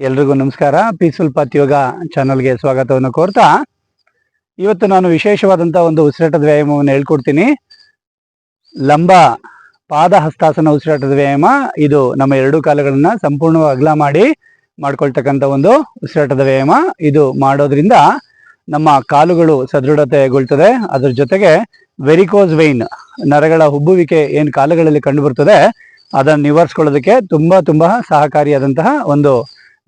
ಎಲ್ರಿಗೂ ನಮಸ್ಕಾರ. Peaceful path ಯೋಗ ಚಾನಲ್ಗೆ ಸ್ವಾಗತವನ್ನು ಕೋರ್ತಾ ಇವತ್ತು ನಾನು ವಿಶೇಷವಾದಂಥ ಒಂದು ಉಸಿರಾಟದ ವ್ಯಾಯಾಮವನ್ನು ಹೇಳ್ಕೊಡ್ತೀನಿ. ಲಂಬ ಪಾದ ಹಸ್ತಾಸನ ಉಸಿರಾಟದ ವ್ಯಾಯಾಮ. ಇದು ನಮ್ಮ ಎರಡು ಕಾಲುಗಳನ್ನು ಸಂಪೂರ್ಣವಾಗಿ ಅಗಲ ಮಾಡಿ ಮಾಡ್ಕೊಳ್ತಕ್ಕಂಥ ಒಂದು ಉಸಿರಾಟದ ವ್ಯಾಯಾಮ. ಇದು ಮಾಡೋದ್ರಿಂದ ನಮ್ಮ ಕಾಲುಗಳು ಸದೃಢತೆಗೊಳ್ತದೆ. ಅದ್ರ ಜೊತೆಗೆ ವೆರಿಕೋಸ್ ವೈನ್ ನರಗಳ ಹುಬ್ಬುವಿಕೆ ಏನು ಕಾಲುಗಳಲ್ಲಿ ಕಂಡುಬರ್ತದೆ, ಅದನ್ನು ನಿವಾರಿಸ್ಕೊಳ್ಳೋದಕ್ಕೆ ತುಂಬಾ ತುಂಬಾ ಸಹಕಾರಿಯಾದಂತಹ ಒಂದು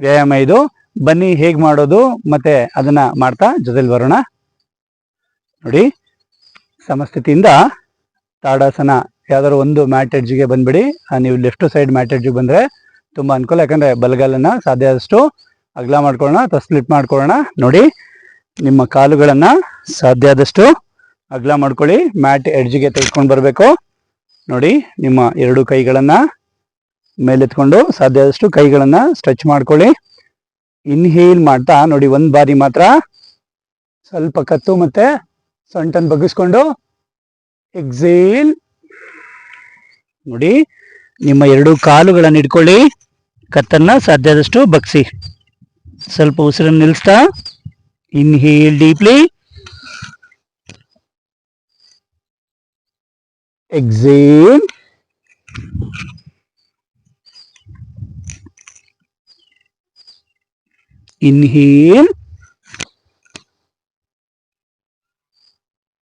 ವ್ಯಾಯಾಮ ಇದು. ಬನ್ನಿ ಹೇಗೆ ಮಾಡೋದು ಮತ್ತೆ ಅದನ್ನ ಮಾಡ್ತಾ ಜೊತೆಲಿ ಬರೋಣ. ನೋಡಿ, ಸಮಸ್ಥಿತಿಯಿಂದ ತಾಡಾಸನ ಯಾವ್ದಾದ್ರು ಒಂದು ಮ್ಯಾಟ್ ಎಡ್ಜ್ಗೆ ಬಂದ್ಬಿಡಿ. ನೀವು ಲೆಫ್ಟ್ ಸೈಡ್ ಮ್ಯಾಟ್ ಎಡ್ಜ್ಗೆ ಬಂದ್ರೆ ತುಂಬಾ ಅನುಕೂಲ, ಯಾಕಂದ್ರೆ ಬಲಗಾಲನ್ನ ಸಾಧ್ಯ ಆದಷ್ಟು ಅಗಲ ಮಾಡ್ಕೊಳ್ಳೋಣ, ಅಥವಾ ಸ್ಪ್ಲಿಟ್ ಮಾಡ್ಕೊಳ್ಳೋಣ. ನೋಡಿ, ನಿಮ್ಮ ಕಾಲುಗಳನ್ನ ಸಾಧ್ಯ ಆದಷ್ಟು ಅಗಲ ಮಾಡ್ಕೊಳ್ಳಿ. ಮ್ಯಾಟ್ ಎಡ್ಜ್ಗೆ ತೆಗೆದುಕೊಂಡು ಬರಬೇಕು. ನೋಡಿ, ನಿಮ್ಮ ಎರಡು ಕೈಗಳನ್ನ ಮೇಲೆತ್ಕೊಂಡು ಸಾಧ್ಯ ಆದಷ್ಟು ಕೈಗಳನ್ನ ಸ್ಟ್ರೆಚ್ ಮಾಡ್ಕೊಳ್ಳಿ. ಇನ್ಹೇಲ್ ಮಾಡ್ತಾ ನೋಡಿ ಒಂದ್ ಬಾರಿ ಮಾತ್ರ. ಸ್ವಲ್ಪ ಕತ್ತು ಮತ್ತೆ ಸೊಂಟನ್ ಬಗ್ಗಿಸ್ಕೊಂಡು ಎಕ್ಸೇಲ್ ನೋಡಿ ನಿಮ್ಮ ಎರಡು ಕಾಲುಗಳನ್ನ ಇಟ್ಕೊಳ್ಳಿ. ಕತ್ತನ್ನ ಸಾಧ್ಯ ಆದಷ್ಟು ಬಗ್ಸಿ. ಸ್ವಲ್ಪ ಉಸಿರನ್ನು ನಿಲ್ಲಿಸ್ತಾ inhale deeply exhale inhale.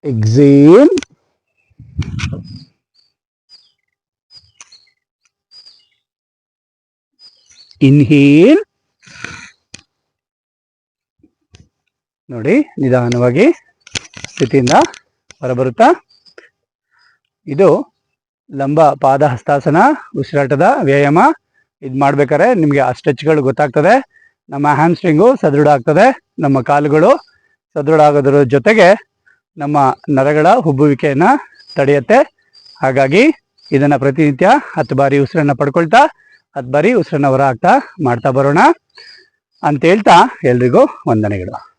Exhale. Inhale. ನೋಡಿ, ನಿಧಾನವಾಗಿ ಸ್ಥಿತಿಯಿಂದ ಹೊರಬರುತ್ತಾ. ಇದು ಲಂಬ ಪಾದ ಹಸ್ತಾಸನ ಉಸಿರಾಟದ ವ್ಯಾಯಾಮ. ಇದು ಮಾಡ್ಬೇಕಾದ್ರೆ ನಿಮಗೆ ಆ ಸ್ಟ್ರೆಚ್ಗಳು ಗೊತ್ತಾಗ್ತದೆ. ನಮ್ಮ ಹ್ಯಾಮ್ಸ್ಟ್ರಿಂಗು ಸದೃಢ ಆಗ್ತದೆ. ನಮ್ಮ ಕಾಲುಗಳು ಸದೃಢ ಆಗೋದ್ರ ಜೊತೆಗೆ ನಮ್ಮ ನರಗಳ ಹುಬ್ಬುವಿಕೆಯನ್ನು ತಡೆಯುತ್ತೆ. ಹಾಗಾಗಿ ಇದನ್ನ ಪ್ರತಿನಿತ್ಯ ಹತ್ತು ಬಾರಿ ಉಸಿರನ್ನ ಪಡ್ಕೊಳ್ತಾ, ಹತ್ತು ಬಾರಿ ಉಸಿರನ್ನ ಹೊರ ಹಾಕ್ತಾ ಮಾಡ್ತಾ ಬರೋಣ. ಅಂತ ಹೇಳ್ತಾ ಎಲ್ರಿಗೂ ವಂದನೆಗಳು.